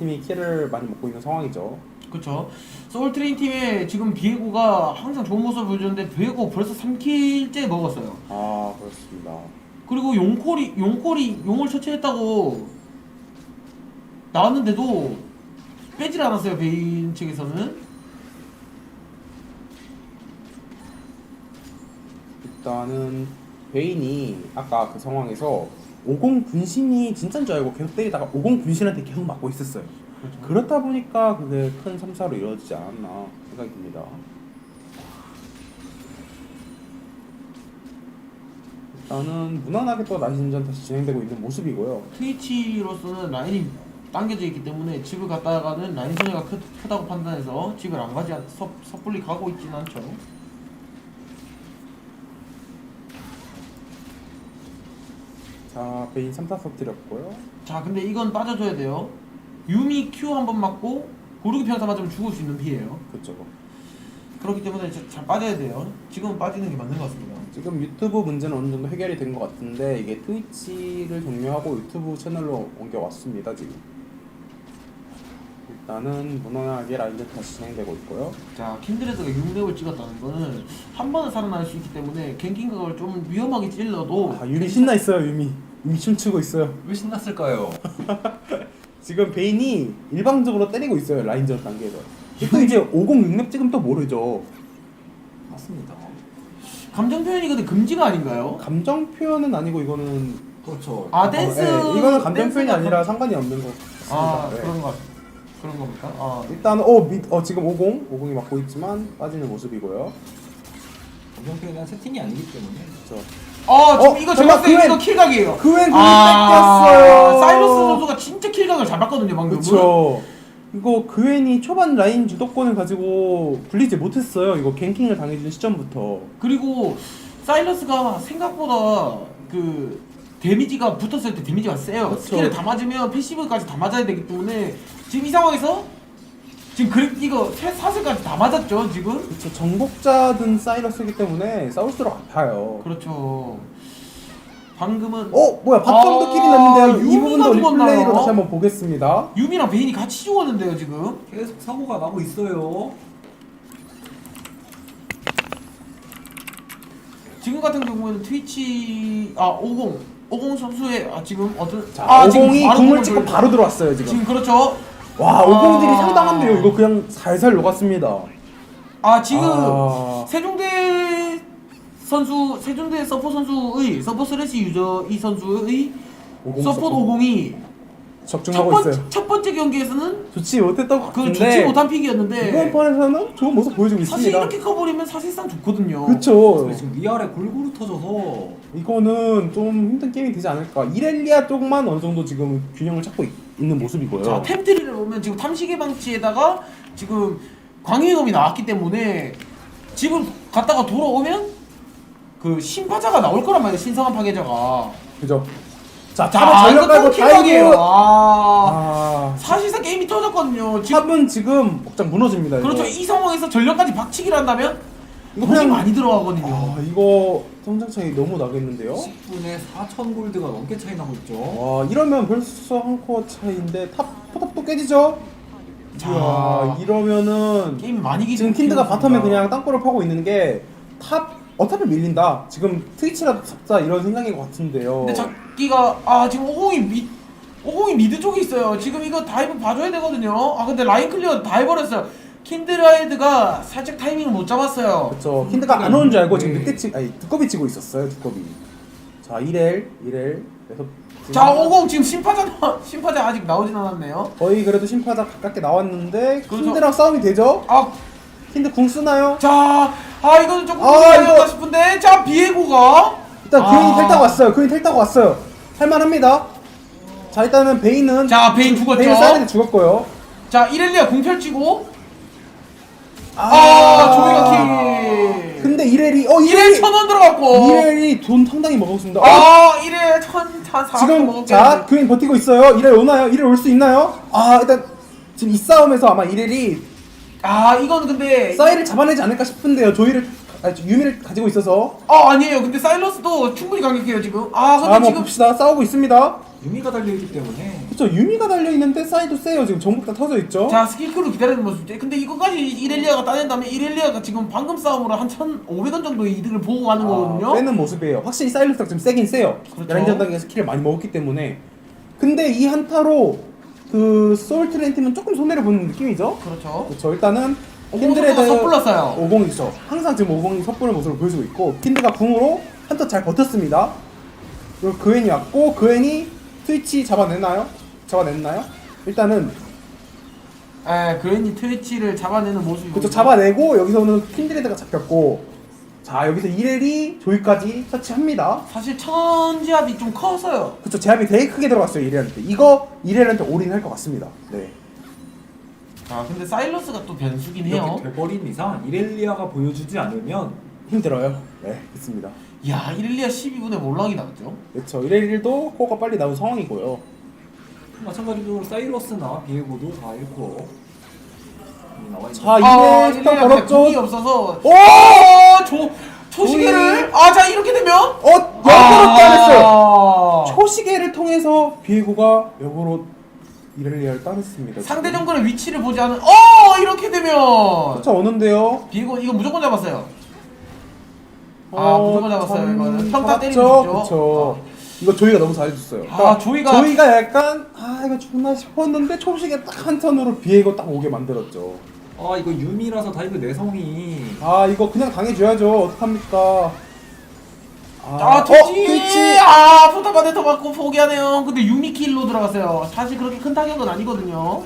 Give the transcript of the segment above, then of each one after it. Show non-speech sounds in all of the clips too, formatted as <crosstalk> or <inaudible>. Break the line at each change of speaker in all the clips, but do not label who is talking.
팀이 킬을 많이 먹고 있는 상황이죠.
그렇죠. 소울트레인 팀의 지금 비에고가 항상 좋은 모습을 보여줬는데 비에고 벌써 3킬째 먹었어요.
아 그렇습니다.
그리고 용콜이 용콜이 용을 처치했다고 나왔는데도 빼질 않았어요 베인 측에서는.
일단은 베인이 아까 그 상황에서 50 분신이 진짜인 줄 알고 계속 때리다가 50 분신한테 계속 맞고 있었어요.
그렇죠.
그렇다 보니까 그게 큰 3사로 이루어지지 않았나 생각이 듭니다. 일단은 무난하게 또 라인전 다시 진행되고 있는 모습이고요.
트위치로서는 라인이 당겨져 있기 때문에 집을 갔다가는 라인 손해가 크, 크다고 판단해서 집을 안 가지 섣, 섣불리 가고 있지는 않죠.
자, 베인 3타 터뜨렸고요.
자 근데 이건 빠져줘야 돼요. 유미 Q 한 번 맞고 고르기 평타 맞으면 죽을 수 있는 피해예요.
그쵸.
그렇기 때문에 자- 잘 빠져야 돼요. 지금은 빠지는 게 맞는 것 같습니다.
지금 유튜브 문제는 어느 정도 해결이 된 것 같은데 이게 트위치를 종료하고 유튜브 채널로 옮겨왔습니다 지금. 일단은 무난하게 라인전 다시 진행되고 있고요.
자 킨드레드가 6렙을 찍었다는 거는 한 번은 살아날 수 있기 때문에 갱킹각을 좀 위험하게 찔러도
아 유미 신나 있어요 유미. 유미 춤추고 있어요.
왜 신났을까요? <laughs>
지금 베인이 일방적으로 때리고 있어요 라인전 단계에서. 또 이제 5066렙 찍으면 또 모르죠.
맞습니다.
감정 표현이 근데 금지가 아닌가요?
감정 표현은 아니고 이거는
그렇죠.
아 댄스
어, 예, 이거는 감정
댄스가
표현이 아니라
감-
상관이 없는 것 같습니다.
아
네.
그런 거 그런 겁니까? 아
일단 어, 미, 어 지금 50 50이 맞고 있지만 빠지는 모습이고요.
표현은 세팅이 아니기 때문에.
그렇죠.
아 지금
어,
이거
잠깐,
제가 봤을 때
그웬-
이거 킬각이에요.
그웬
아,
뺏겼어요.
사이러스 선수가 진짜 킬각을 잘 봤거든요 방금.
그렇죠. 이거 그웬이 초반 라인 주도권을 가지고 굴리지 못했어요. 이거 갱킹을 당해준 시점부터.
그리고 사이러스가 생각보다 그 데미지가 붙었을 때 데미지가 세요.
그쵸.
스킬을 다 맞으면 패시브까지 다 맞아야 되기 때문에 지금 이 상황에서 지금 그 이거 세- 사슬까지 다 맞았죠 지금.
그렇죠. 정복자든 사이러스이기 때문에 싸울수록 아파요.
그렇죠. 방금은
어 뭐야 바텀도
아,
킬이 났는데요. 이
유미가
부분도
죽었나요?
리플레이로 다시 한번 보겠습니다.
유미랑 베인이 같이 죽었는데요 지금.
계속 사고가 나고 있어요.
지금 같은 경우에는 트위치 아 50, 50 선수의 아 지금 어떤
자,
아, 지금
50이
바로
궁을
공을
찍고. 바로 들어왔어요 지금.
지금 그렇죠.
와
아.
50딜이 상당한데요. 이거 그냥 살살 녹았습니다.
아 지금
아.
세종대 선수 세종대 서포 선수의 서포 슬래시 유저 이 선수의
50
서포트
서포트.
50이 첫,
적중하고
번,
있어요.
첫 번째 경기에서는
좋지 못했다고
그
같은데
좋지 못한
이번
픽이었는데
판에서는 좋은 모습 보여주고
사실
있습니다.
이렇게 커버리면 사실상 좋거든요.
그렇죠.
근데 지금 위아래 골고루 터져서
이거는 좀 힘든 게임이 되지 않을까. 이렐리아 쪽만 어느 정도 지금 균형을 찾고 있, 는 모습이고요.
자 템트리를 보면 지금 탐식의 방치에다가 지금 광해검이 나왔기 때문에 집을 갔다가 돌아오면 그 신파자가 나올 거란 말이에요 신성한 파괴자가
그죠? 자,
자
탑에 전력 깔고
또 킬각이에요
다이브.
아
아,
사실상 게임이 터졌거든요 지금
탑은 지금 복장 무너집니다. 이거.
그렇죠 이 상황에서 전력까지 박치기를 한다면
이거
돈이
그냥-
많이 들어가거든요
아, 이거 성장 차이 너무 나겠는데요?
10분에 4천 골드가 넘게 차이 나고 있죠.
와, 이러면 벌써 한 코어 차이인데 탑 포탑도 깨지죠?
자.
이야, 이러면은
게임 많이 기
지금 킨드가 바텀에 그냥 땅굴을 파고 있는 게 탑 어차피 밀린다. 지금 트위치라도 잡자 이런 생각인 것 같은데요.
근데 잡기가 아 지금 50이 미 50이 미드 쪽에 있어요. 지금 이거 다이브 봐줘야 되거든요. 아 근데 라인 클리어 다 해버렸어요. 킨드라이드가 살짝 타이밍을 못 잡았어요.
그렇죠. 킨드가 안 오는 줄 알고 지금
네.
늦게 치 아니 두꺼비 치고 있었어요. 두꺼비. 자, 1엘 1엘 그래서
자50 지금 심파자 나- 심파자 아직 나오진 않았네요.
거의 그래도 심파자 가깝게 나왔는데
그렇죠.
킨드랑 싸움이 되죠?
아
킨드 궁 쓰나요?
자, 아 이거는 조금
아, 이거-
싶은데 자 비에고가
일단 그인이
아.
텔 타고 왔어요. 그인 텔 타고 왔어요. 할만합니다. 자 일단은 베인은
자, 베인 죽었죠?
베인 사이드 죽었고요.
자 이렐리아 공 펼치고
아,
아 조이가 킬.
근데 이렐이 어
이렐
이렐이
천원 들어갔고.
이렐이 돈 상당히 먹었습니다. 어,
아 이렐 천한 사.
지금 자 그인 버티고 있어요. 이렐 오나요? 이렐 올 수 있나요? 아 일단 지금 이 싸움에서 아마 이렐이
아 이건 근데
사이를 잡아내지 않을까 싶은데요. 조이를 아니, 유미를 가지고 있어서
아 아니에요. 근데 사일러스도 충분히 강력해요 지금. 아 근데
자 한번
지금
봅시다. 싸우고 있습니다.
유미가 달려있기 때문에
그쵸 유미가 달려있는데 사이도 세요 지금 전부 다 터져 있죠
자 스킬크로 기다리는 모습이죠. 근데 이거까지 이렐리아가 따낸 다음에 이렐리아가 지금 방금 싸움으로 한 1,500원 정도의 이득을 보고 가는 거거든요.
아, 빼는 모습이에요. 확실히 사일러스가 좀 세긴 세요.
그렇죠.
야렌 전당에 스킬을 많이 먹었기 때문에. 근데 이 한타로 그 소울트레인 팀은 조금 손해를 보는 느낌이죠.
그렇죠.
그렇죠. 일단은
킨드레드 섣불렀어요.
50이죠. 항상 지금 50이 섣부른 모습을 보여주고 있고 킨드가 궁으로 한타 잘 버텼습니다. 그리고 그웬이 왔고 그웬이 트위치 잡아내나요? 잡아냈나요? 일단은
예, 그랜이 트위치를 잡아내는 모습이.
그쵸 잡아내고 여기서는 킨드레드가 잡혔고 자 여기서 이렐이 조이까지 터치합니다.
사실 천지압이 좀 컸어요.
그쵸 제압이 되게 크게 들어갔어요 이렐한테 이거 이렐한테 올인할 것 같습니다 네
아 근데 사일러스가 또 변수긴 해요.
이렇게 돼버린 이상 이렐리아가 보여주지 않으면
힘들어요 네 그렇습니다
야 이렐리아 12분에 몰락이 나왔죠.
그쵸 이렐도 코어가 빨리 나온 상황이고요
마찬가지로 사이러스나 비에고도 다 잃고 음, 나와 있는
자아
이렐 스턴
이렐리아
걸었죠
공이 없어서.
오!
어, 조 초시계를.
조이.
아자 이렇게 되면.
어! 역으로 따냈어요
아.
초시계를 통해서 비에고가 역으로 이렐리아를 따냈습니다
상대 정글의 위치를 보지 않은. 어 이렇게 되면.
그쵸 어는데요
비고 이거 무조건 잡았어요. 아,
어,
무조건 잡았어요,
참
이거는. 평타
잡았죠?
있죠.
그쵸 이거 조이가 너무 잘해줬어요
아, 조이가-
조이가 약간 아 이거 죽나 싶었는데 초시계 딱한 턴으로 비에고 딱 오게 만들었죠
아 이거 유미라서 다이브 내성이
아 이거 그냥 당해줘야죠 어떡합니까
아,
어,
트위치!
트위치!
아, 포탑바데터 맞고 포기하네요. 근데 유미킬로 들어갔어요. 사실 그렇게 큰 타격은 아니거든요.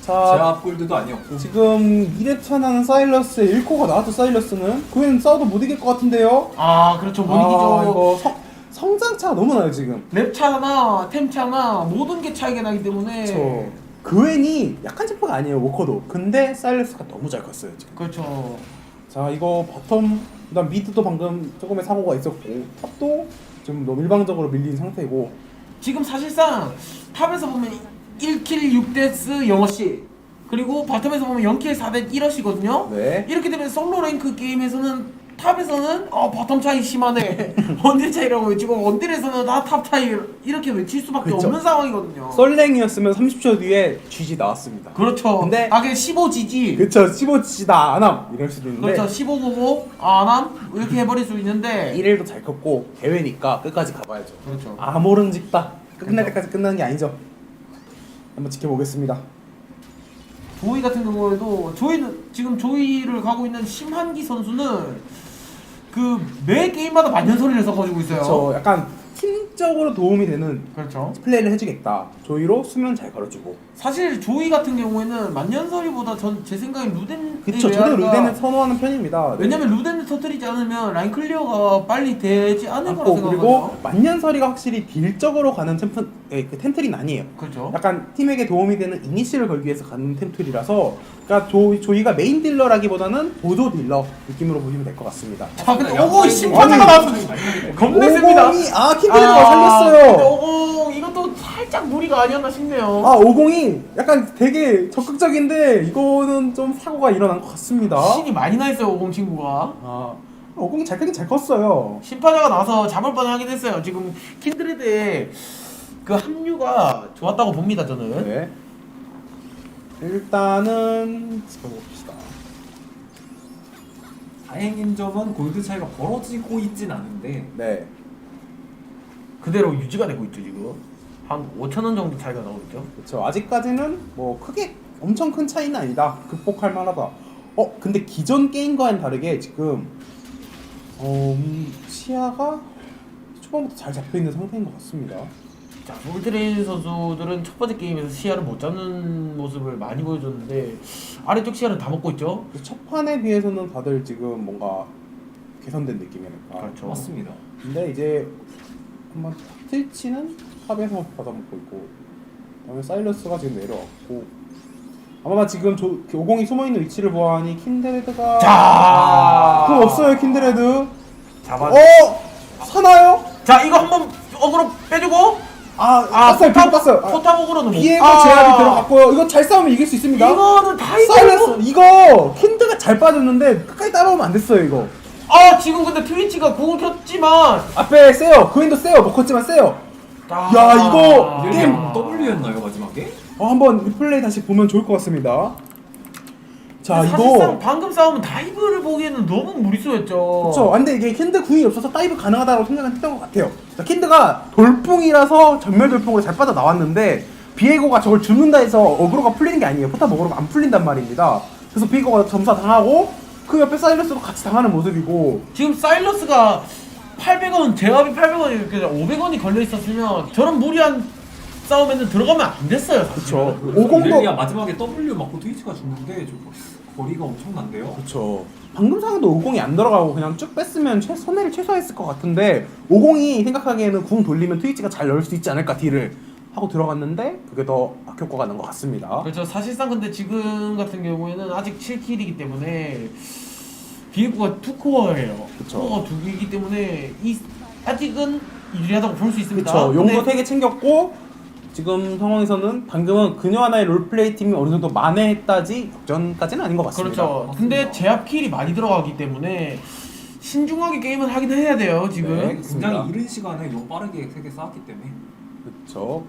자
제압 골드도 아니었고
지금 2렙차는 사일러스의 1코가 나왔죠 사일러스는 그엔 싸워도 못 이길 것 같은데요
아, 그렇죠. 못
아,
이기죠.
이거 성, 성장차가 너무 나요 지금
랩차나 템차나 모든 게 차이가 나기 때문에.
저 그웬이 약한 챔프가 아니에요 워커도 근데 사일러스가 너무 잘 컸어요 지금
그렇죠.
자 이거 바텀 그다음 미드도 방금 조금의 사고가 있었고 탑도 지금 너무 일방적으로 밀린 상태고.
지금 사실상 탑에서 보면 1킬 6데스 0어시 그리고 바텀에서 보면 0킬 4대 1어시거든요.
네.
이렇게 되면 솔로 랭크 게임에서는 탑에서는 어 바텀 차이 심하네 <laughs> 원딜 차이라고 외치고 원딜에서는 다탑 차이 이렇게 외칠 수밖에
그쵸.
없는 상황이거든요.
썰랭이었으면 30초 뒤에 GG 나왔습니다
그렇죠.
근데-
아 그게 15지지.
그쵸 15지다 안함 이럴 수도 있는데
그렇죠. 15 보고 아남 이렇게 해버릴 수 있는데.
1일도 잘 컸고 대회니까 끝까지 가봐야죠
그렇죠.
아 모른 직다 끝날
그쵸.
때까지 끝나는 게 아니죠 한번 지켜보겠습니다
조이 같은 경우에도 조이는 지금 조이를 가고 있는 심한기 선수는 그 매 게임마다 만년설이를 써가지고 있어요.
저 약간 팀적으로 도움이 되는
그렇죠.
플레이를 해주겠다 조이로 수면 잘 걸어주고
사실 조이 같은 경우에는 만년설이보다 전 제 생각엔 루덴
그쵸 저도 루덴을 선호하는 편입니다 네.
왜냐면 루덴을 터뜨리지 않으면 라인 클리어가 빨리 되지 않을 거라
않고
생각하거든요.
그리고 만년설이가 확실히 딜적으로 가는 템플 예, 그 템틀이 아니에요
그렇죠.
약간 팀에게 도움이 되는 이니시를 걸기 위해서 가는 템틀이라서 그러니까 조, 조이가 메인 딜러라기보다는 보조 딜러 느낌으로 보시면 될 것 같습니다
자 근데
양파이
오공 심판자가 나왔어. 겁내 셉니다.
오공이 아 킨드레드가 살렸어요
근데 오공 이것도 살짝 무리가 아니었나 싶네요.
아 오공이 약간 되게 적극적인데 이거는 좀 사고가 일어난 것 같습니다.
신이 많이 나 있어요 오공 친구가.
아 오공이 잘 크긴 잘 컸어요.
심판자가 나와서 잡을 뻔하긴 했어요. 지금 킨드레드의 그 합류가 좋았다고 봅니다 저는.
네. 일단은 지켜봅시다.
다행인 점은 골드 차이가 벌어지고 있진 않은데
네.
그대로 유지가 되고 있죠 지금. 한 5천 원 정도 차이가 나오고 있죠.
그렇죠. 아직까지는 뭐 크게 엄청 큰 차이는 아니다. 극복할 만하다. 어 근데 기존 게임과는 다르게 지금 어 음, 시야가 초반부터 잘 잡혀 있는 상태인 것 같습니다.
자 소울트레인 선수들은 첫 번째 게임에서 시야를 못 잡는 모습을 많이 보여줬는데 아래쪽 시야를 다 먹고 있죠.
첫 판에 비해서는 다들 지금 뭔가 개선된 느낌이랄까.
그렇죠.
맞습니다.
근데 이제 한번 트위치는 탑에서 받아먹고 있고 그다음에 사일러스가 지금 내려왔고 아마 지금 저 50이 숨어있는 위치를 보아하니 킨드레드가
자,
그럼 없어요 킨드레드
잡아.
어? 사나요?
자 이거 한번 어그로 빼주고
아,
아
땄어요. 비고 땄어요. 아,
포탑 어그로는 못.
비에고
아,
제압이 들어갔고요. 이거 잘 싸우면 이길 수 있습니다.
이거는 다 이거.
사일러스 이거 킨드가 잘 빠졌는데 끝까지 따라오면 안 됐어요 이거.
아 지금 근데 트위치가 공을 켰지만.
앞에 세요. 그인도 세요. 못 컸지만 세요.
아.
야, 이거 게임-
W였나요 마지막에?
어, 한번 리플레이 다시 보면 좋을 것 같습니다. 자
사실상
이거
방금 싸움은 다이브를 보기에는 너무 무리수였죠.
그렇죠. 근데 이게 킨드 궁이 없어서 다이브 가능하다고 생각은 했던 것 같아요. 자, 킨드가 돌풍이라서 전멸 돌풍으로 잘 빠져 나왔는데 비에고가 저걸 죽는다 해서 어그로가 풀리는 게 아니에요. 포탑 어그로가 안 풀린단 말입니다. 그래서 비에고가 점사 당하고 그 옆에 사이러스도 같이 당하는 모습이고
지금 사일러스가 800원 제압이 800원이 이렇게 500원이 걸려 있었으면 저런 무리한 싸움에는 들어가면 안 됐어요.
50도
이렐리아 마지막에 W 맞고 트위치가 죽는데 저 거리가 엄청난데요?
그렇죠. 방금 상황도 50이 안 들어가고 그냥 쭉 뺐으면 최, 손해를 최소화했을 것 같은데 50이 생각하기에는 궁 돌리면 트위치가 잘 넣을 수 있지 않을까 딜을 하고 들어갔는데 그게 더 악효과가 난 것 같습니다.
그렇죠. 사실상 근데 지금 같은 경우에는 아직 7킬이기 때문에 비에고가 2코어예요.
그쵸.
코어가 2개이기 때문에 이 아직은 유리하다고 볼 수 있습니다.
그렇죠. 용도
근데
3개 챙겼고 지금 상황에서는 방금은 그녀 하나의 롤플레이 팀이 어느 정도 만회했다지 역전까지는 아닌 것 같습니다.
그렇죠. 근데 제압 킬이 많이 들어가기 때문에 신중하게 게임을 하긴 해야 돼요. 지금.
네.
굉장히
그렇습니다.
이른 시간에 용 빠르게 세개 쌓았기 때문에
그렇죠.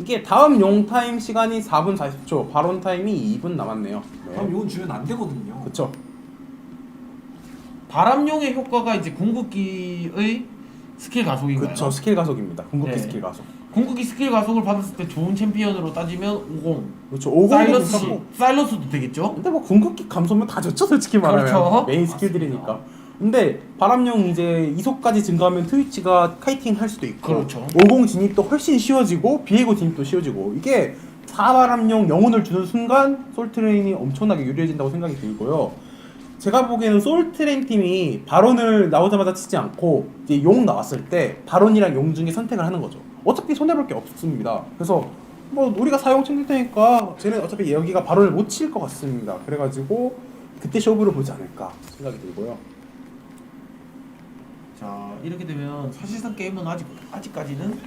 이게 다음 용 타임 시간이 4분 40초, 발언 타임이 2분 남았네요. 네.
용은 주면 안 되거든요.
그렇죠.
바람용의 효과가 이제 궁극기의 스킬 가속인가요?
그렇죠. 스킬 가속입니다. 궁극기
네.
스킬 가속.
궁극기 스킬 가속을 받았을 때 좋은 챔피언으로 따지면 50.
그렇죠. 50도
사일러스
괜찮고.
사일러스도 되겠죠?
근데 뭐 궁극기 감소면 다 좋죠 솔직히 말하면
그렇죠.
메인 스킬들이니까 근데 바람용 이제 이속까지 증가하면 트위치가 카이팅 할 수도 있고
그렇죠.
50 진입도 훨씬 쉬워지고 비에고 진입도 쉬워지고 이게 4바람용 영혼을 주는 순간 솔트레인이 엄청나게 유리해진다고 생각이 들고요 제가 보기에는 솔트레인 팀이 바론을 나오자마자 치지 않고 이제 용 나왔을 때 바론이랑 용 중에 선택을 하는 거죠 어차피 손해볼 게 없습니다 그래서 뭐 우리가 사용 챙길 테니까 쟤는 어차피 여기가 바론을 못 칠 것 같습니다. 그래가지고 그때 쇼부를 보지 않을까 생각이 들고요.
자 이렇게 되면 사실상 게임은 아직 아직까지는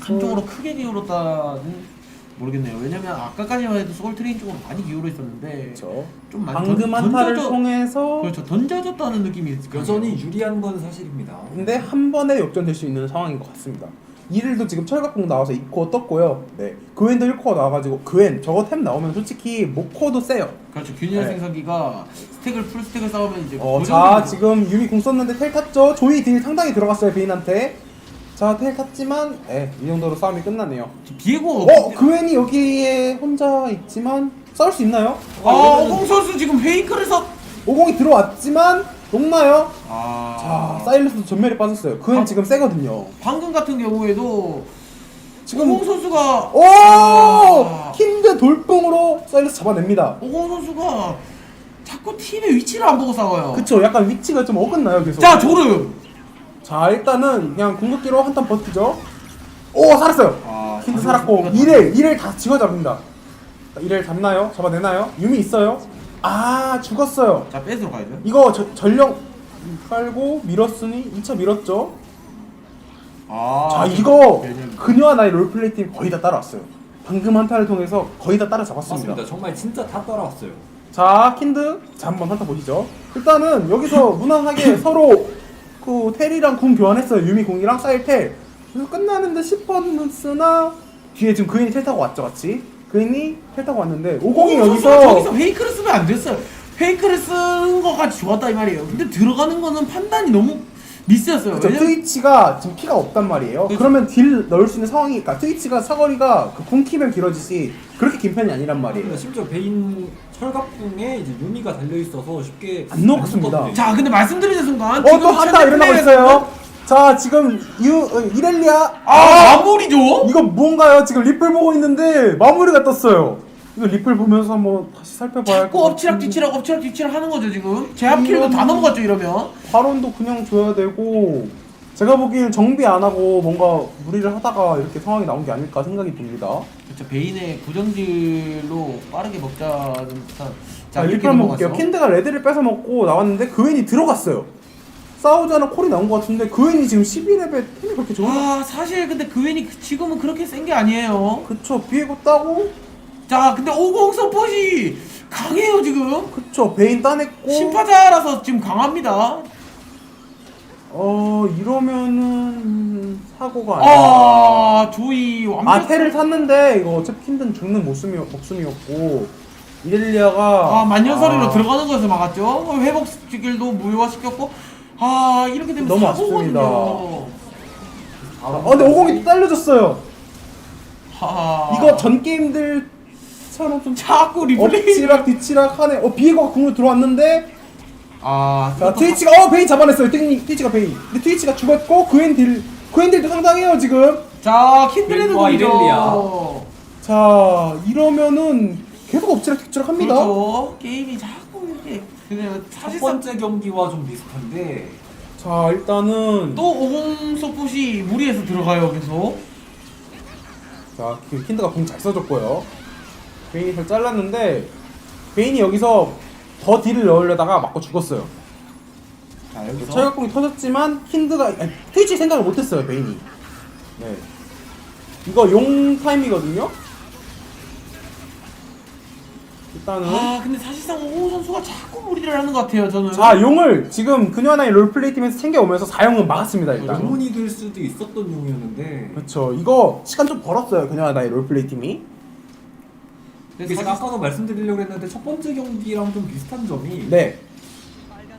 한쪽으로 크게 기울었다는 모르겠네요. 왜냐면 아까까지만 해도 소울트레인 쪽으로 많이 기울어 있었는데
그렇죠.
좀 많이
방금
던-
한타를
던져져-
통해서
그렇죠 던져졌다는 느낌이 있어요.
여전히 유리한 건 사실입니다.
근데 한 번에 역전될 수 있는 상황인 것 같습니다. 이를도 지금 철갑공 나와서 2코어 떴고요. 네. 그웬도 1코어 나와가지고 그웬 저거 템 나오면 솔직히 모코도 세요.
그렇죠 균열
네.
생성기가 스택을 풀 스택을 싸우면 이제
어, 그자
정도로-
지금 유미 공 썼는데 텔 탔죠. 조이 딜 상당히 들어갔어요 베인한테. 자 텔 탔지만 예, 이 정도로 싸움이 끝나네요.
비에고
어 그웬이 여기에 혼자 있지만 싸울 수 있나요?
아
이러면은
오공 선수 지금 페이크를 써.
오공이 들어왔지만 녹나요?
아
자 사일러스도 전멸에 빠졌어요. 그웬
아.
지금 세거든요.
방금 같은 경우에도
지금
오공 선수가
오
아.
킨드 돌풍으로 사일러스 잡아냅니다.
오공 선수가 자꾸 팀의 위치를 안 보고 싸워요.
그쵸 약간 위치가 좀 어긋나요 계속.
자 조르.
자 일단은 그냥 궁극기로 한 턴 버티죠. 오 살았어요.
아,
킨드
자존심
살았고
이거
이렐 이렐 다 찍어 잡습니다. 자, 이렐 잡나요? 잡아내나요? 유미 있어요? 아 죽었어요.
자 뺏으러 가야죠.
이거 저, 전령 깔고 밀었으니 2차 밀었죠.
아,
자 이거
개념.
그녀와 나의 롤플레이 팀 거의 다 따라왔어요. 방금 한타를 통해서 거의 다 따라잡았습니다.
맞습니다. 정말 진짜 다 따라왔어요.
자 킨드 자 한번 한타 보시죠. 일단은 여기서 무난하게 <laughs> 서로 그 텔이랑 궁 교환했어요. 유미 궁이랑 사일 텔. 그래서 끝나는데 10번 뒤에 지금 그인이 텔 타고 왔죠, 같이. 텔 타고 왔는데 오공이
오공 선수가 저기서
여기서
페이크를 쓰면 안 됐어요. 페이크를 쓴 거가 좋았다 이 말이에요. 근데 들어가는 거는 판단이 너무 미스였어요.
그쵸,
왜냐면
트위치가 지금 피가 없단 말이에요.
그쵸.
그러면 딜 넣을 수 있는 상황이니까 트위치가 사거리가 그 궁키면 길어지지 그렇게 긴 편이 아니란 말이에요.
그러니까 심지어 베인 철갑궁에 이제 유미가 달려 있어서 쉽게
안 녹습니다.
자 근데 말씀드리는 순간
어 또 한타 일어나고 있어요. 자 지금 유 어, 이렐리아
아 마무리죠.
이거 뭔가요? 지금 리플 보고 있는데 마무리가 떴어요. 이거 리플 보면서 한번 다시 살펴봐야 할것
자꾸 엎치락
같은데.
뒤치락 엎치락 뒤치락 하는 거죠 지금. 제압킬도 다 넘어갔죠 이러면.
발언도 그냥 줘야 되고 제가 보기엔 정비 안 하고 뭔가 무리를 하다가 이렇게 상황이 나온 게 아닐까 생각이 듭니다.
그렇죠 베인의 구정질로 빠르게 먹자는 듯한.
자, 리플 한번 볼게요. 캔드가 레드를 뺏어 먹고 나왔는데 그웬이 들어갔어요. 싸우자는 콜이 나온 것 같은데 그웬이 지금 12레벨 템이 그렇게 좋은
거아 사실 근데 그웬이 지금은 그렇게 센 게 아니에요.
그쵸 비에고 따고
자 근데 오공 서폿이 강해요 지금.
그쵸 베인 따냈고
심파자라서 지금 강합니다.
어 이러면은 사고가 아니야.
아 조이 완벽.
아 테를 샀는데 이거 어차피 킨든 죽는 목숨이 목숨이었고 이렐리아가
아 만년설이로
아,
들어가는 것을 막았죠. 회복 스킬도 무효화시켰고 아 이렇게 되면
너무
사고거든요.
아, 어, 근데 오공이 또 딸려졌어요.
하...
이거 전 게임들처럼 좀
자꾸 리플레이.
엎치락 뒤치락 하네. 어 비에고가 궁으로 들어왔는데
아
자 트위치가 어 베인 잡아냈어요. 트위, 트위치가 베인. 근데 트위치가 죽었고 그웬딜 그웬딜도 상당해요 지금.
자 킨드레드
와,
공이죠.
이렐리아.
자 이러면은 계속 엎치락 뒤치락 합니다.
그렇죠. 게임이 자 그냥
첫
사실상
번째 경기와 좀 비슷한데
자 일단은
또 오공 소풋이 무리해서 들어가요 계속.
자, 그 킨드가 공 잘 써줬고요. 베인이 잘 잘랐는데 베인이 여기서 더 딜을 넣으려다가 맞고 죽었어요.
자 여기서
철각공이 터졌지만 킨드가 아니, 트위치 생각을 못했어요 베인이. 네. 이거 용 타임이거든요. 일단은
아 근데 사실상 오공 선수가 자꾸 무리를 하는 것 같아요 저는.
자 용을 지금 그녀나의 롤플레이 팀에서 챙겨오면서 사용은 막았습니다 일단.
영문이 될 수도 있었던 용이었는데
그렇죠. 이거 시간 좀 벌었어요 그녀나의 롤플레이 팀이.
근데
제가
사실-
아까도 말씀드리려고 했는데 첫 번째 경기랑 좀 비슷한 점이
네.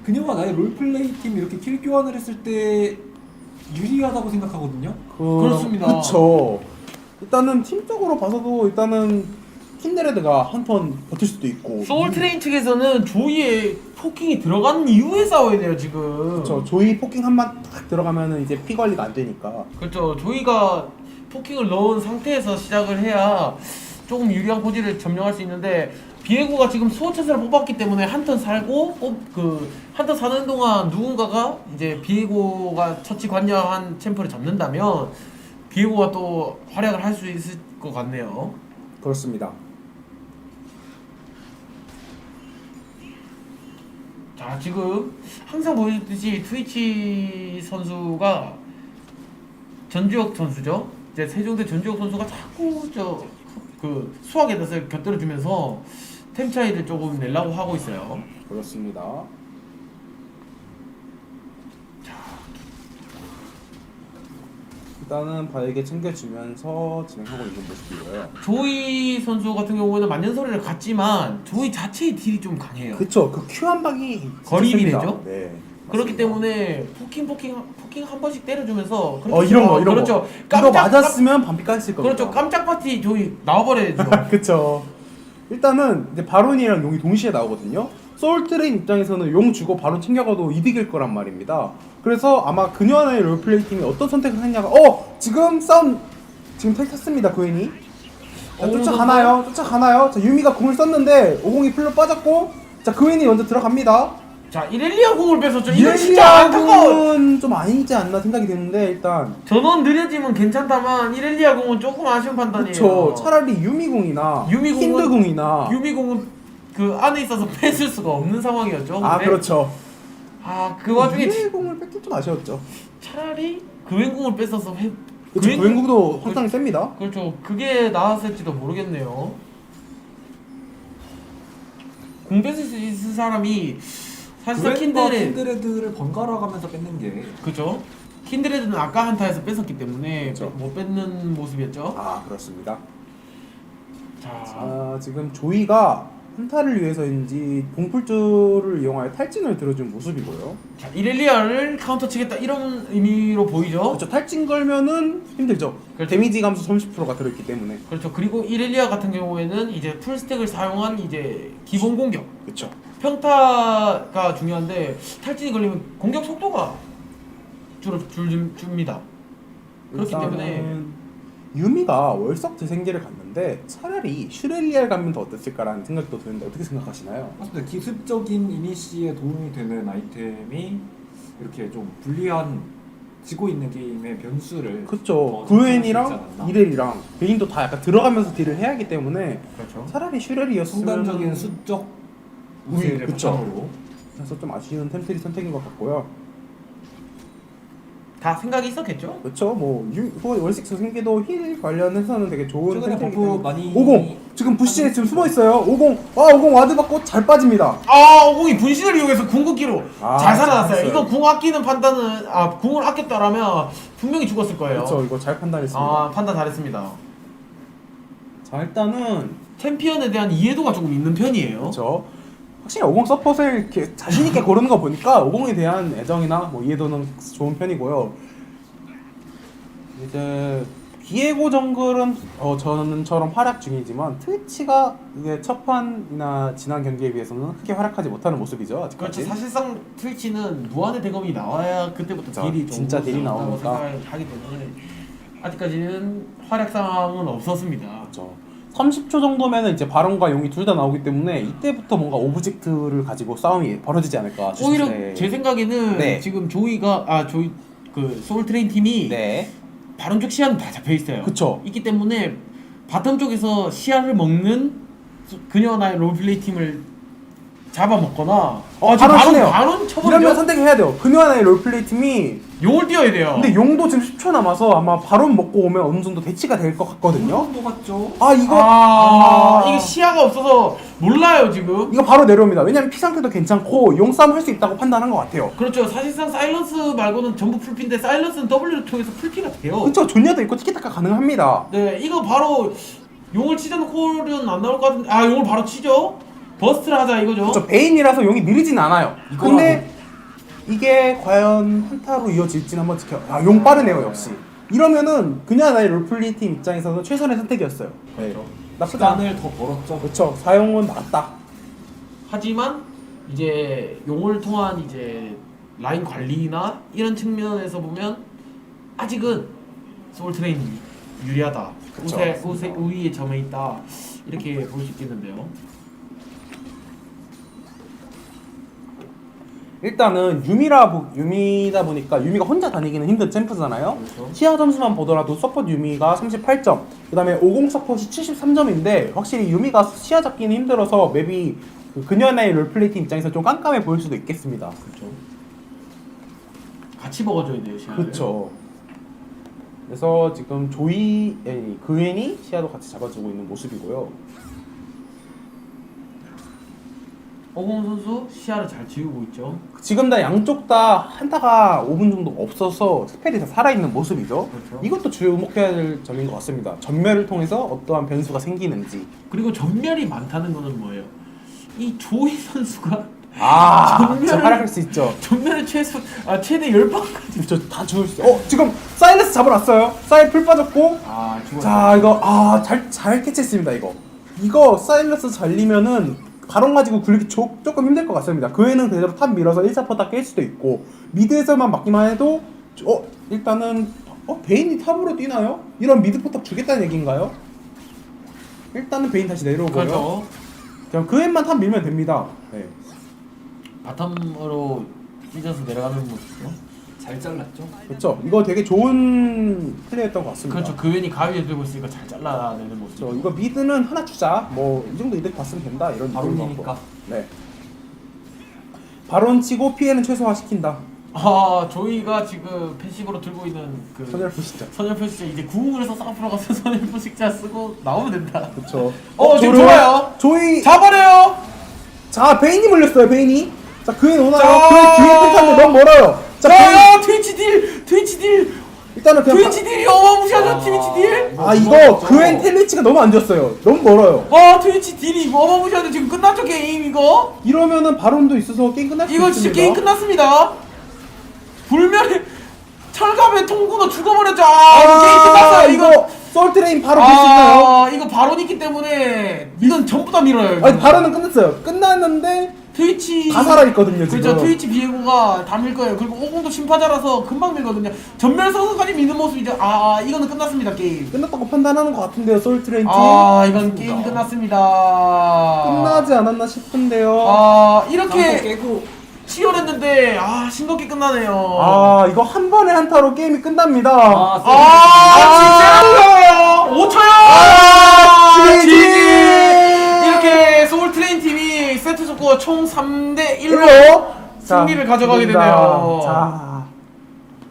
그녀와 나의 롤플레이 팀 이렇게 킬 교환을 했을 때 유리하다고 생각하거든요.
그,
그렇습니다.
그쵸. 일단은 팀적으로 봐서도 일단은 킨데레드가 한 턴 버틸 수도 있고.
소울 트레인 측에서는 조이의 포킹이 들어가는 이후에 싸워야 돼요 지금.
그쵸. 조이 포킹 한번 딱 들어가면은 이제 피 관리가 안 되니까.
그렇죠. 조이가 포킹을 넣은 상태에서 시작을 해야 조금 유리한 고지를 점령할 수 있는데 비에고가 지금 수호천사를 뽑았기 때문에 한 턴 살고 그한 턴 사는 동안 누군가가 이제 비에고가 처치 관여한 챔프를 잡는다면 비에고가 또 활약을 할 수 있을 것 같네요.
그렇습니다.
자 지금 항상 보여줬듯이 트위치 선수가 전주혁 선수죠. 이제 세종대 전주혁 선수가 자꾸 저 그 수학에 대해서 곁들여 주면서 템 차이를 조금 내려고 하고 있어요.
그렇습니다. 일단은 바에게 챙겨주면서 진행하고 있는 모습이고요.
조이 선수 같은 경우에는 만년설이를 갔지만 조이 자체의 딜이 좀 강해요.
그쵸. 그 Q 한 방이 진짜
거리입이
셉니다.
되죠?
네.
그렇기
맞습니다.
때문에 포킹 포킹 포킹 한 번씩 때려주면서 그렇게
어 이런 거 이런
그렇죠.
거. 이거
깜짝-
맞았으면 반피 깠을 겁니다.
그렇죠. 깜짝 파티 조이 나와버려야죠. <laughs>
그쵸. 일단은 이제 바론이랑 용이 동시에 나오거든요. 소울트레인 입장에서는 용 주고 바론 챙겨가도 이득일 거란 말입니다. 그래서 아마 그녀의 롤플레이 팀이 어떤 선택을 했냐가 어 지금 싸움 지금 탈 탔습니다 그웬이. 자
어,
쫓아가나요? 쫓아가나요? 자 유미가 궁을 썼는데 오공이 풀로 빠졌고 자 그웬이 먼저 들어갑니다.
자 이렐리아 공을 뺏었죠. 이거 진짜 안타까워.
이렐리아궁은 좀 아니지 않나 생각이 드는데 일단
전원 느려지면 괜찮다만 이렐리아 공은 조금 아쉬운 판단이에요.
그쵸 차라리 유미궁이나
유미궁은-
힌드궁이나
유미 공은 그 안에 있어서 <laughs> 뺏을 수가 없는 상황이었죠.
아
근데
그렇죠.
아그 와중에 지-
유미궁을 뺏긴 좀 아쉬웠죠.
차라리 그웬공을 뺏어서 회... 그웬-
구행국도 확장이 셉니다.
그렇죠. 그게 나았을지도 모르겠네요. 공 뺏을 수 있는 사람이 사실상
그웬과
킨드레
킨드레드를 번갈아 가면서 뺏는 게
그죠? 킨드레드는 아까 한타에서 뺏었기 때문에
그쵸.
못 뺏는 모습이었죠.
아 그렇습니다.
자,
자 지금 조이가 한타를 위해서인지 공풀주를 이용하여 탈진을 들어준 모습이고요.
자 이렐리아를 카운터 치겠다 이런 의미로 보이죠.
그렇죠 탈진 걸면은 힘들죠.
그렇죠.
데미지 감소 30%가 들어있기 때문에.
그렇죠. 그리고 이렐리아 같은 경우에는 이제 풀스택을 사용한 이제 기본 공격
그렇죠.
평타가 중요한데 탈진이 걸리면 공격 속도가 줄, 줄 줍니다. 그렇기 때문에
유미가 월석 재생기를 갔는데 차라리 슈렐리알 가면 더 어땠을까라는 생각도 드는데 어떻게 생각하시나요?
맞습니다. 기습적인 이니시에 도움이 되는 아이템이 이렇게 좀 불리한 지고 있는 게임의 변수를
그렇죠.
더수 있지
구엔이랑
않았나?
이렐이랑 베인도 다 약간 들어가면서 딜을 해야 하기 때문에
그렇죠.
차라리 슈렐이었으면
순간적인 수적 우세를
음, 그쵸.
바탕으로
그래서 좀 아쉬운 템트리 선택인 것 같고요.
다 생각이 있었겠죠.
그렇죠. 뭐 유, 그 월식 재생기도 힐 관련해서는 되게 좋은
최근에
템트리기
버프
때문에
많이
50 지금 부시에 지금 숨어 있어요. 50. 와, 50 와드 받고 잘 빠집니다.
아, 오공이 분신을 이용해서 궁극기로
아,
잘 살아났어요.
잘했어요.
이거 궁 아끼는 판단은 아 궁을 아꼈다라면 분명히 죽었을 거예요.
그렇죠. 이거 잘 판단했습니다.
아 판단 잘했습니다.
자, 일단은
챔피언에 대한 이해도가 조금 있는 편이에요.
그렇죠. 확실히 50 서폿을 이렇게 자신 있게 고르는 거 보니까 50에 대한 애정이나 뭐 이해도는 좋은 편이고요. 이제 비에고 정글은 어, 저는처럼 활약 중이지만 트위치가 이게 첫 판이나 지난 경기에 비해서는 크게 활약하지 못하는 모습이죠.
그렇죠.
아직까지.
사실상 트위치는 무한의 대검이 나와야 그때부터
그렇죠.
딜이
진짜 딜이 나오니까.
생각하기 때문에 아직까지는 활약 상황은 없었습니다.
그렇죠. 30초 정도면은 이제 바론과 용이 둘 다 나오기 때문에 이때부터 뭔가 오브젝트를 가지고 싸움이 벌어지지 않을까
오히려
싶은데.
제 생각에는
네.
지금 조이가 아 조이 그 소울 트레인 팀이
네.
바론 쪽 시야는 다 잡혀 있어요.
그쵸.
있기 때문에 바텀 쪽에서 시야를 먹는 그녀와 나의 롤플레이 팀을 잡아먹거나
어,
아, 지금
치네요.
바론
이러면
쳐버리죠.
선택해야 돼요. 그녀와 나의 롤플레이 팀이
용을 띄워야 돼요.
근데 용도 지금 10초 남아서 아마 바론 먹고 오면 어느 정도 대치가 될 것 같거든요.
정도 같죠?
아 이거
아,
아,
이게 시야가 없어서 몰라요 지금.
이거 바로 내려옵니다. 왜냐면 피 상태도 괜찮고 용싸움 할 수 있다고 판단한 것 같아요.
그렇죠. 사실상 사일런스 말고는 전부 풀피인데 사일런스는 W를 통해서 풀피가 돼요.
그쵸 존야도 있고 티키타카 가능합니다.
네, 이거 바로 용을 치자는 콜은 안 나올 것 같은데 아 용을 바로 치죠. 버스트를 하자 이거죠.
저 베인이라서 용이 느리진 않아요. 근데 이게 과연 한타로 이어질지는 한번 지켜. 아 용 빠르네요 역시. 이러면은 그냥 나의 롤플레이 팀 입장에서는 최선의 선택이었어요. 네. 나쁘지 않아.
시간을 더 벌었죠.
그렇죠. 사용은 맞다.
하지만 이제 용을 통한 이제 라인 관리나 이런 측면에서 보면 아직은 소울 트레인이 유리하다.
그쵸.
우세 우세 우위의 점에 있다. 이렇게 볼 수 있겠는데요.
일단은 유미라 보, 유미다 보니까 유미가 혼자 다니기는 힘든 챔프잖아요.
그렇죠.
시야 점수만 보더라도 서폿 유미가 38점, 그다음에 50 서폿이 73점인데 확실히 유미가 시야 잡기는 힘들어서 맵이 그 그녀의 롤플레이 팀 입장에서 좀 깜깜해 보일 수도 있겠습니다.
그렇죠. 같이 먹어줘야 돼요 시야를.
그렇죠. 그래서 지금 조이 아니 그웬이 시야도 같이 잡아주고 있는 모습이고요.
오공 선수 시야를 잘 지우고 있죠.
지금 다 양쪽 다 한타가 5분 정도 없어서 스펠이 다 살아있는 모습이죠.
그렇죠.
이것도 주목해야 될 점인 것 같습니다. 전멸을 통해서 어떠한 변수가 생기는지.
그리고 전멸이 많다는 거는 뭐예요? 이 조이 선수가
아,
전멸을-
진짜 활약할 수 있죠.
전멸을 최소 아 최대 10번까지
저 다 죽을 수. 어, 지금 사일러스 잡아놨어요. 사일 풀 빠졌고.
아 죽었어.
자, 이거 아, 잘 잘 캐치했습니다. 이거. 이거 사일러스 잘리면은 바론 가지고 굴리기 조, 조금 힘들 것 같습니다. 그 외에는 그대로 탑 밀어서 1, 4포 깰 수도 있고 미드에서만 막기만 해도 어 일단은 어 베인이 탑으로 뛰나요? 이런 미드 포탑 주겠다는 얘기인가요? 일단은 베인 다시 내려오고요.
그렇죠.
그냥 그 앱만 탑 밀면 됩니다. 네.
바텀으로 찢어서 내려가는 모습이요.
잘 잘랐죠.
그렇죠. 이거 되게 좋은 플레이였던 것 같습니다.
그렇죠. 그웬이 가위에 들고 있으니까 잘 잘라내는 모습.
그렇죠. 이거 미드는 하나 주자. 뭐 이 정도 이득 봤으면 된다. 이런
바론이니까.
네. 바론 치고 피해는 최소화 시킨다.
아 조이가 지금 패시브로 들고 있는 그
선열 보시죠.
선열포 식자 이제 구ung을 해서 쌍프로 가서 <laughs> 선열 포 식자 쓰고 나오면 된다.
그렇죠.
어, 지금 좋아요.
조이.
잡아내요.
자 베인이 물렸어요. 베인이. 자 그의 오나요?
자.
그의 뒤에 뜰탄데 너무 멀어요. 자 베인.
자 트위치 딜, 트위치 딜,
일단은 그냥.
트위치 딜이 어마무시하죠.
아.
트위치 딜.
바... 아 이거
무서웠죠.
그의 텔리치가 너무 안 좋았어요. 너무 멀어요.
아 트위치 딜이 어마무시하죠. 지금 끝났죠 게임 이거.
이러면은 바론도 있어서 게임 끝날 수
이거
있습니다.
진짜 게임 끝났습니다. 불멸의 철갑의 통구너 죽어버렸죠. 아, 이거 게임 끝났어요. 이거.
이거 솔 트레인 바로 볼 수 있나요?
아 이거 바론 있기 때문에 이건 전부 다 밀어요. 이거.
아니 바론은 끝났어요. 끝났는데
트위치
다 살아있거든요 지금.
그렇죠 트위치 비에고가 다 밀 거예요 그리고 오공도 심파자라서 금방 밀거든요 전멸 선수까지 미는 모습이죠 아, 아 이거는 끝났습니다 게임
끝났다고 판단하는 것 같은데요 솔 트레인 팀.
아 이건 게임 끝났습니다
끝나지 않았나 싶은데요.
아 이렇게
깨고
치열했는데 아 싱겁게 끝나네요
아 이거 한 번에 한타로 게임이 끝납니다.
아,
아, 진짜요? 5초요! 아,
지지!
세트 스코어 총 3대 1로
1로
승리를 가져가게 되네요.
자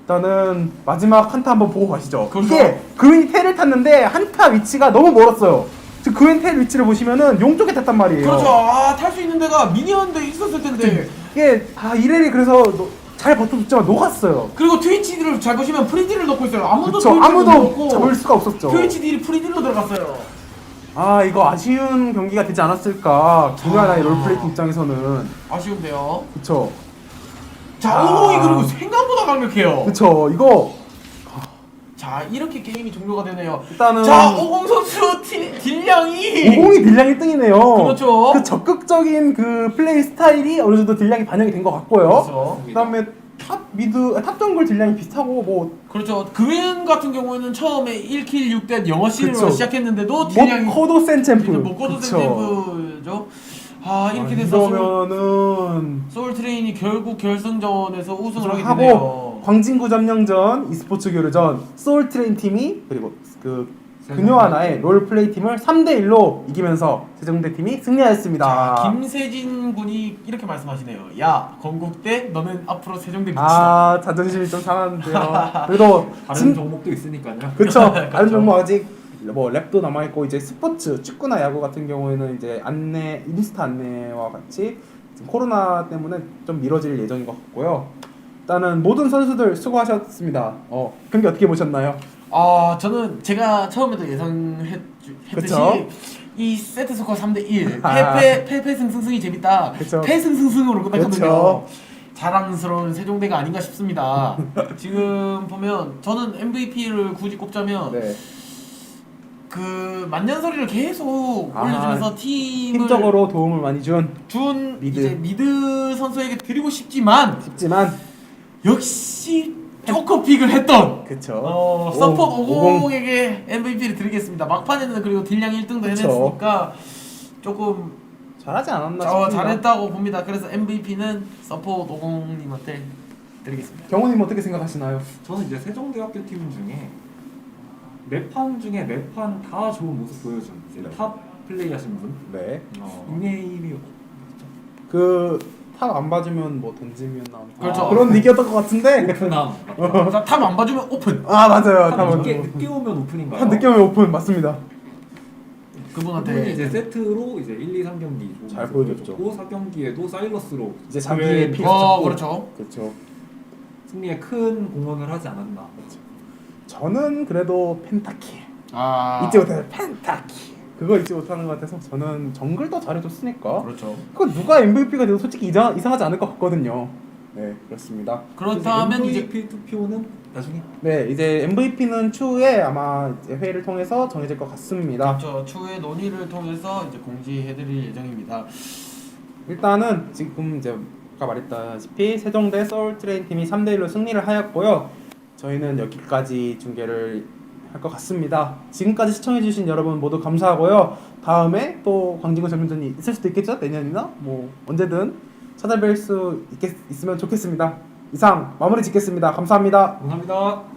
일단은 마지막 한타 한번 보고 가시죠.
그렇죠.
이게 그윈이 테를 탔는데 한타 위치가 너무 멀었어요. 지금 그웬텔 위치를 보시면은 용 쪽에 탔단 말이에요.
그렇죠. 아, 탈 수 있는 데가 미니언도 있었을 텐데.
이게 아 이렐이 그래서 노- 잘 버텨줬지만 녹았어요.
그리고 트위치를 잘 보시면 프리딜을 넣고 있어요. 아무도. 트위치를 못
아무도
넣고
잡을 수가 없었죠.
트위치 딜이 프리딜로 들어갔어요.
아 이거 아쉬운 경기가 되지 않았을까 김연아의
아.
롤플레이팅 입장에서는
아쉬운데요.
그쵸
자,
아.
오공이 그리고 생각보다 강력해요.
그쵸 이거
자, 이렇게 게임이 종료가 되네요.
일단은
자, 오공 선수 딜, 딜량이
오공이 딜량 1등이네요
그렇죠.
그 적극적인 그 플레이 스타일이 어느 정도 딜량이 반영이 된 것 같고요
그렇죠.
그 다음에 탑 미드 아, 탑 정글 딜량이 비슷하고 뭐
그렇죠. 그웬 같은 경우에는 처음에 1킬 6대 영어 시리로
그쵸.
시작했는데도 딜량이
모코도 센 챔프
목고도
그쵸.
센템프죠. 아, 이렇게
아,
돼서 소울,
이러면은
소울 트레인이 결국 결승전에서 우승을 하게
하고
되네요.
광진구 점령전 e스포츠 교류전 소울 트레인 팀이 그리고 그
네.
그녀 하나의 롤 플레이 팀을 3대 1로 이기면서 세종대 팀이 승리하였습니다.
자, 김세진 군이 이렇게 말씀하시네요. 야, 건국대 너는 앞으로 세종대 미치다.
아 자존심이 좀 상하는데요. <laughs> 그래도
다른
진
종목도 있으니까요.
그쵸. <laughs> 다른. 종목 아직 뭐 랩도 남아 있고 이제 스포츠 축구나 야구 같은 경우에는 이제 안내 인스타 안내와 같이 지금 코로나 때문에 좀 미뤄질 예정인 것 같고요. 일단은 모든 선수들 수고하셨습니다. 어 경기 어떻게 보셨나요?
아, 저는 제가 처음에도 예상했듯이
그쵸.
이 세트 스코어 3대 1.
아.
패패 패패 승승승이 재밌다.
그쵸.
패승승승으로 끝났거든요.
그쵸.
자랑스러운 세종대가 아닌가 싶습니다. <laughs> 지금 보면 저는 MVP를 굳이 꼽자면
네.
그 만년설이를 계속
아,
올려주면서 팀을
팀적으로 도움을 많이 준
준
미드.
이제 미드 선수에게 드리고 싶지만
싶지만
역시 쪼커픽을 했던
그쵸.
어,
오,
서폿
오공.
50에게 MVP를 드리겠습니다. 막판에는 그리고 딜량 1등도
그쵸.
해냈으니까 조금
잘하지 않았나
어,
싶습니다.
잘했다고 봅니다. 그래서 MVP는 서폿 50님한테 드리겠습니다.
경호님 어떻게 생각하시나요?
저는 이제 세종대학교 팀 중에 네판 중에 네판 다 좋은 모습 보여준 이제
네.
탑 플레이 하신 분
네.
어, 닉네임이
그 탑안 봐주면 뭐 던지면 남.
그렇죠.
아, 그런 얘기였던 것 같은데.
오픈함 <laughs>
탑안 봐주면 오픈.
아 맞아요.
탑
탑은
늦게, 늦게 오면 오픈인가요?
한 늦게 오면 오픈 맞습니다.
그분이
그분한테
이제 세트로 이제 1, 2, 3경기
잘 보여줬죠.
5, 4경기에도 사일러스로
이제 자기의
그
피-
어 그렇죠.
그렇죠.
승리에 큰 공헌을 하지 않았나
저는 그래도 펜타키
아
못하는 펜타키 그거 잊지 못하는 것 같아서 저는 정글도 잘해줬으니까
그렇죠.
그거 누가 MVP가 돼도 솔직히 이상, 이상하지 않을 것 같거든요. 네 그렇습니다.
그렇다면 이제
MVP 투표는 나중에
네 이제 MVP는 추후에 아마 이제 회의를 통해서 정해질 것 같습니다.
그렇죠. 추후에 논의를 통해서 이제 공지해드릴 예정입니다.
일단은 지금 이제 아까 말했다시피 세종대 서울 트레인 팀이 3대 1로 승리를 하였고요. 저희는 여기까지 중계를 할 것 같습니다. 지금까지 시청해주신 여러분 모두 감사하고요. 다음에 또 광진구 전문전이 있을 수도 있겠죠? 내년이나 뭐 언제든 찾아뵐 수 있겠, 있으면 좋겠습니다. 이상 마무리 짓겠습니다. 감사합니다.
감사합니다.